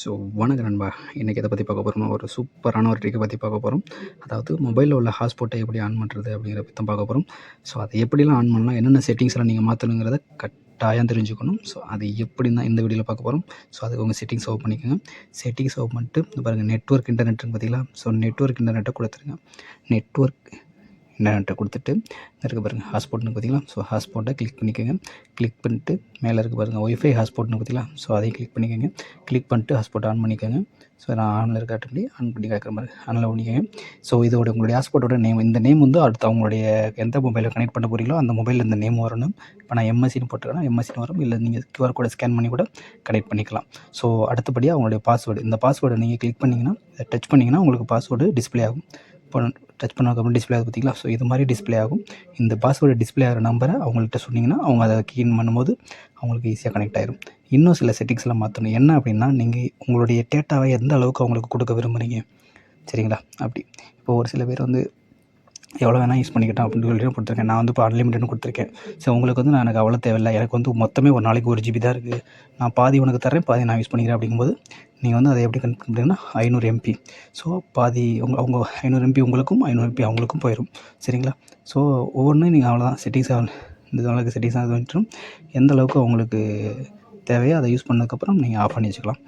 So வணக்கம் நண்பா. இன்றைக்கி எதை பற்றி பார்க்க போகிறோம்னா ஒரு சூப்பரான ஒரு ட்ரிக்கை பற்றி பார்க்க போகிறோம் அதாவது மொபைலில் உள்ள ஹாட்ஸ்பாட்டை எப்படி ஆன் பண்ணுறது அப்படிங்கிற பற்றி தான் பார்க்க போகிறோம் ஸோ அதை எப்படிலாம் ஆன் பண்ணலாம் என்னென்ன செட்டிங்ஸ்லாம் நீங்கள் மாற்றணுங்கிறத கட்டாயம் தெரிஞ்சுக்கணும். ஸோ அது எப்படின்னு தான் இந்த வீடியோவில் பார்க்க போகிறோம் ஸோ அதுக்கு உங்கள் செட்டிங்ஸ் ஓப்பன் பண்ணிக்கோங்க. செட்டிங்ஸ் ஓப்பன் பண்ணிட்டு பாருங்கள் நெட்ஒர்க் இன்டர்நெட்னு பார்த்தீங்களா? ஸோ நெட்ஒர்க் இன்டர்நெட்டை கொடுத்துருங்க. நெட்ஒர்க் இன்டர்நெட்டை கொடுத்துட்டு இருக்க பாருங்கள் ஹாஸ்போர்ட்னு பார்த்திங்களா ஸோ ஹாஸ்போர்ட்டை கிளிக் பண்ணிக்கோங்க. கிளிக் பண்ணிட்டு மேலே இருக்க பாருங்கள் ஒய்ஃபை ஹாஸ்போர்ட்னு பார்த்திங்களா ஸோ அதையும் கிளிக் பண்ணிக்கோங்க. கிளிக் பண்ணிட்டு ஹாஸ்போர்ட் ஆன் பண்ணிக்கோங்க. ஸோ நான் ஆனில் இருக்காட்டி ஆன் பண்ணி கேட்குற மாதிரி ஆனில் பண்ணிக்கோங்க. ஸோ இதோட உங்களுடைய ஹாஸ்போர்ட்டோட நேம் இந்த நேம் வந்து அடுத்து அவங்களுடைய எந்த மொபைலில் கனெக்ட் பண்ண போகிறீங்களோ அந்த மொபைலில் இந்த நேம் வரணும். இப்போ நான் எம்எஸ்சின்னு போட்டுருக்கேன் எம்எஸ்சின்னு வரும். இல்லை நீங்கள் கியூஆர் கோடை ஸ்கேன் பண்ணி கூட கனெக்ட் பண்ணிக்கலாம். ஸோ அடுத்தபடியாக அவங்களுடைய பாஸ்வேர்டு இந்த பாஸ்வேர்டை நீங்கள் கிளிக் பண்ணிங்கன்னா டச் பண்ணிங்கன்னா உங்களுக்கு பாஸ்வேர்டு டிஸ்ப்ளே ஆகும். இப்போ டச் பண்ணதுக்கப்புறம் டிஸ்ப்ளே ஆகுது பார்த்திங்களா ஸோ இது மாதிரி டிஸ்ப்ளே ஆகும். இந்த பாஸ்வேர்டு டிஸ்ப்ளே ஆகிற நம்பரை அவங்கள்ட்ட சொன்னிங்கன்னா அவங்க அதை கீன் பண்ணும்போது அவங்களுக்கு ஈஸியாக கனெக்ட் ஆயிரும். இன்னும் சில செட்டிங்ஸ்லாம் மாற்றணும் என்ன அப்படின்னா நீங்கள் உங்களுடைய டேட்டாவை எந்த அளவுக்கு அவங்களுக்கு கொடுக்க விரும்புகிறீங்க சரிங்களா? அப்படி. இப்போ ஒரு சில பேர் வந்து எவ்வளோ வேணால் யூஸ் பண்ணிக்கிட்டோம் அப்படின்னு சொல்லி கொடுத்துருக்கேன். நான் வந்து இப்போ அன்லிமிட்டட்னு கொடுத்துருக்கேன். ஸோ உங்களுக்கு வந்து நான் எனக்கு அவ்வளோ தேவையில்லை. எனக்கு வந்து மொத்தமே ஒரு நாளைக்கு ஒரு ஜிபி தான் இருக்குது நான் பாதி உனக்கு தரேன் பாதி நான் யூஸ் பண்ணிக்கிறேன் அப்படிங்கும்போது நீங்கள் வந்து அதை எப்படி கனெக்ட் பண்ணுறீங்கன்னா ஐநூறு எம்பி ஸோ பாதி உங்க அவங்க ஐநூறு எம்பி உங்களுக்கும் ஐநூறு எம்பி அவங்களுக்கும் போயிடும் சரிங்களா? ஸோ ஒவ்வொன்றும் நீங்கள் அவ்வளோதான் செட்டிங்ஸ் இந்த அளவுக்கு செட்டிங்ஸ் அது எந்த அளவுக்கு அவங்களுக்கு தேவையோ அதை யூஸ் பண்ணதுக்கப்புறம் நீங்கள் ஆஃப் பண்ணி வச்சுக்கலாம்.